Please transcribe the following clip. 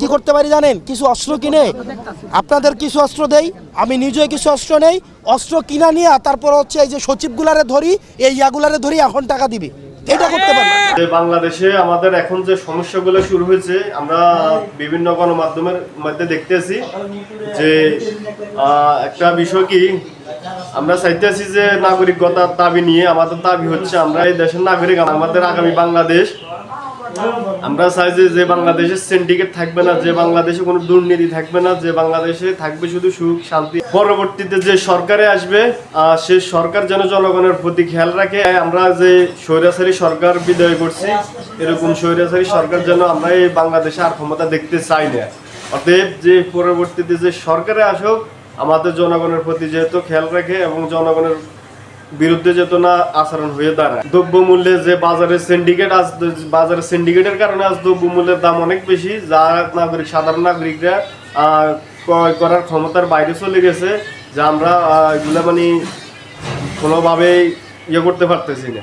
কি করতে পারি জানেন? কিছু অস্ত্র কিনে। আপনাদের কিছু অস্ত্র দেই, আমি নিজে কিছু অস্ত্র নেই। অস্ত্র কিনা নিয়ে তারপর হচ্ছে এই যে সচিবগুলারে ধরি, এই ইয়াগুলারে ধরি, এখন টাকা দিবি। বাংলাদেশে আমাদের এখন যে সমস্যাগুলো শুরু হয়েছে, আমরা বিভিন্ন গণমাধ্যমের মধ্যে দেখতেছি যে একটা বিষয় কি, আমরা চাইতেছি যে নাগরিকতার দাবি নিয়ে আমাদের দাবি হচ্ছে আমরা এই দেশের নাগরিক, আমাদের আগামী বাংলাদেশ আমরা চাই যে যে বাংলাদেশে সিন্ডিকেট থাকবে না, যে বাংলাদেশে কোনো দুর্নীতি থাকবে না, যে বাংলাদেশে থাকবে শুধু সুখ, শান্তি। পরবর্তীতে যে সরকারে আসবে সে সরকার যেন জনগণের প্রতি খেয়াল রাখে। আমরা যে স্বৈরাচারী সরকার বিদায় করছি, এরকম স্বৈরাচারী সরকার যেন আমরা এই বাংলাদেশে আর ক্ষমতা দেখতে চাই না। অতএব যে পরবর্তীতে যে সরকারে আসুক, আমাদের জনগণের প্রতি যেহেতু খেয়াল রাখে এবং জনগণের বিরুদ্ধে যেত না আচরণ হয়ে দাঁড়ায়। দ্রব্য মূল্যে যে বাজারের সিন্ডিকেট আজ বাজারের সিন্ডিকেটের কারণে আজ দ্রব্য মূল্যের দাম অনেক বেশি, যা নাগরিক, সাধারণ নাগরিকরা ক্রয় করার ক্ষমতার বাইরে চলে গেছে, যা আমরা এগুলা মানে কোনোভাবেই ইয়ে করতে পারতেছি না।